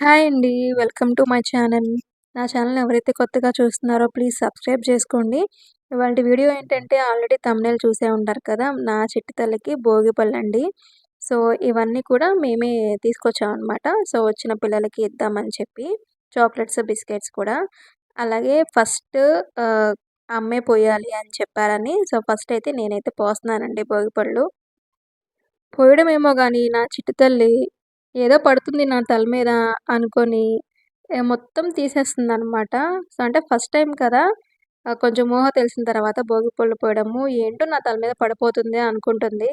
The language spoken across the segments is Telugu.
హాయ్ అండి. Welcome to my channel. నా ఛానల్ ఎవరైతే కొత్తగా చూస్తున్నారో ప్లీజ్ సబ్స్క్రైబ్ చేసుకోండి. ఇవాళ వీడియో ఏంటంటే ఆల్రెడీ తమ్నేలు చూసే ఉంటారు కదా! నా చిట్టి తల్లికి భోగిపళ్ళండి. సో, ఇవన్నీ కూడా మేమే తీసుకొచ్చామనమాట. సో, వచ్చిన పిల్లలకి ఇద్దామని చెప్పి చాక్లెట్స్, బిస్కెట్స్ కూడా. అలాగే ఫస్ట్ అమ్మే పోయాలి అని చెప్పారని సో, ఫస్ట్ అయితే నేనైతే పోస్తున్నానండి భోగిపళ్ళు. పోయడమేమో కానీ నా చిట్టి తల్లి ఏదో పడుతుంది నా తల మీద అనుకొని మొత్తం తీసేస్తుంది అనమాట సో, అంటే ఫస్ట్ టైం కదా! కొంచెం మోహ తెలిసిన తర్వాత భోగి పళ్ళు పోయడము ఏంటో నా తల మీద పడిపోతుంది అనుకుంటుంది.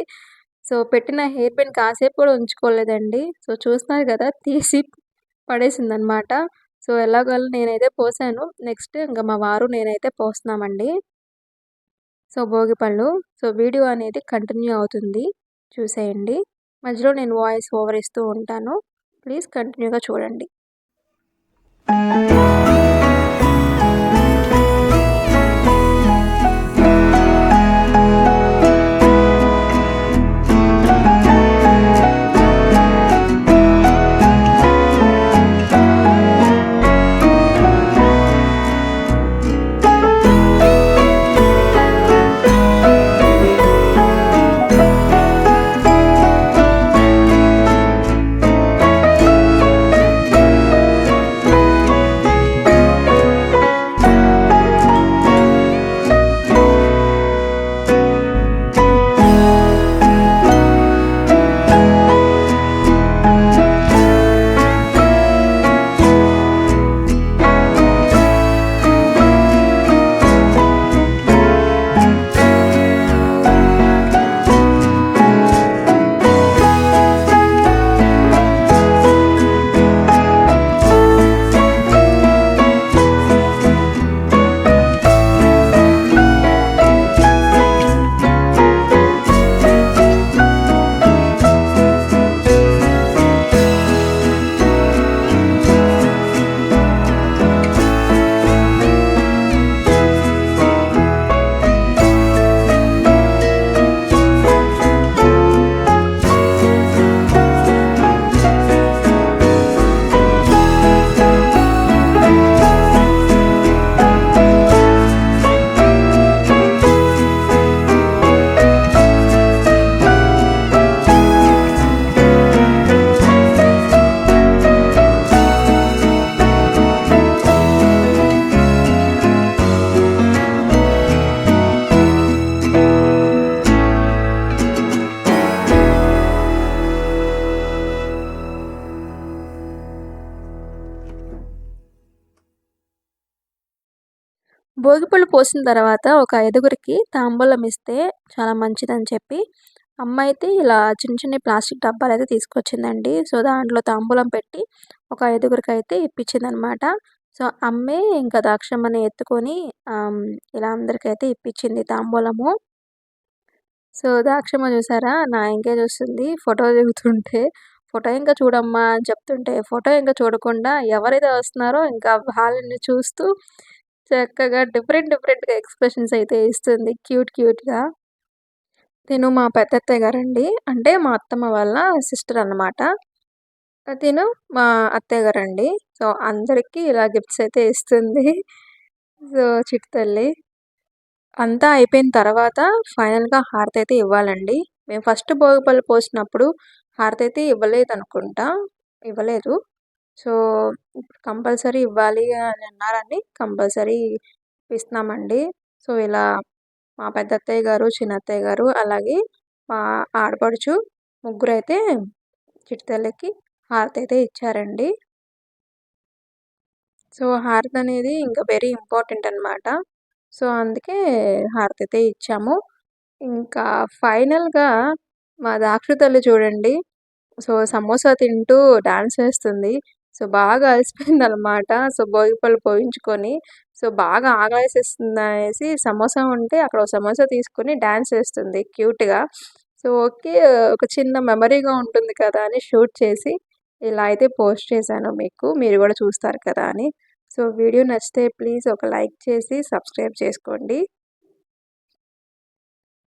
సో, పెట్టిన హెయిర్ పిన్ కాసేపు కూడా ఉంచుకోలేదండి. సో, చూస్తున్నారు కదా! తీసి పడేసింది అనమాట సో, ఎలాగోలా నేనైతే పోసాను. నెక్స్ట్ ఇంక మా వారు నేనైతే పోస్తున్నామండి. సో, భోగిపళ్ళు. సో, వీడియో అనేది కంటిన్యూ అవుతుంది. చూసేయండి. మధ్యలో నేను వాయిస్ ఓవర్ ఇస్తూ ఉంటాను. ప్లీజ్ కంటిన్యూగా చూడండి. భోగిపళ్ళు పోసిన తర్వాత ఒక ఐదుగురికి తాంబూలం ఇస్తే చాలా మంచిదని చెప్పి అమ్మ అయితే ఇలా చిన్న చిన్న ప్లాస్టిక్ డబ్బాలు అయితే తీసుకొచ్చిందండి. సో, దాంట్లో తాంబూలం పెట్టి ఒక ఐదుగురికైతే ఇప్పించిందనమాట. సో, అమ్మే ఇంకా ద్రాక్షమ్మని ఎత్తుకొని ఇలా అందరికైతే ఇప్పించింది తాంబూలము. సో, దాక్షమ్మ చూసారా నా ఎంకే చూస్తుంది ఫోటో దిగుతుంటే. ఫోటో ఇంకా చూడమ్మా అని చెప్తుంటే, ఫోటో ఇంకా చూడకుండా ఎవరైతే వస్తున్నారో ఇంకా వాళ్ళని చూస్తూ చక్కగా డిఫరెంట్ డిఫరెంట్‌గా ఎక్స్‌ప్రెషన్స్ అయితే ఇస్తుంది క్యూట్ క్యూట్‌గా. తిను మా పెద్దత్తయ్య గారండి. అంటే మా అత్తమ్మ వాళ్ళ సిస్టర్ అనమాట. తిను మా అత్తయ్య గారండి. సో, అందరికీ ఇలా గిఫ్ట్స్ అయితే ఇస్తుంది. సో, చిట్టు తల్లి. అంతా అయిపోయిన తర్వాత ఫైనల్‌గా హారతయితే ఇవ్వాలండి. మేము ఫస్ట్ భోగిపళ్ళు పోసినప్పుడు హారతయితే ఇవ్వలేదనుకుంటా. ఇవ్వలేదు. సో, ఇప్పుడు కంపల్సరీ ఇవ్వాలి అని అన్నారండి. కంపల్సరీ ఇస్తున్నామండి. సో, ఇలా మా పెద్దత్తయ్య గారు, చిన్నత్తయ్య గారు అలాగే మా ఆడపడుచు ముగ్గురైతే చిట్టి హారతి అయితే ఇచ్చారండి. సో, హారతనేది ఇంకా వెరీ ఇంపార్టెంట్ అనమాట. సో, అందుకే హారతయితే ఇచ్చాము. ఇంకా ఫైనల్‌గా మా దాక్ష తల్లి చూడండి. సో, సమోసా తింటూ డాన్స్ వేస్తుంది. సో, బాగా అలసిపోయిందనమాట. సో, భోగిపళ్ళు పోయించుకొని. సో, బాగా ఆకలేసేస్తుందనేసి సమోసా ఉంటే అక్కడ ఒక సమోసా తీసుకొని డ్యాన్స్ వేస్తుంది క్యూట్‌గా. So, okay. ఒక చిన్న మెమరీగా ఉంటుంది కదా! అని షూట్ చేసి ఇలా అయితే పోస్ట్ చేశాను మీకు. మీరు కూడా చూస్తారు కదా అని. సో, వీడియో నచ్చితే ప్లీజ్ ఒక లైక్ చేసి సబ్స్క్రైబ్ చేసుకోండి.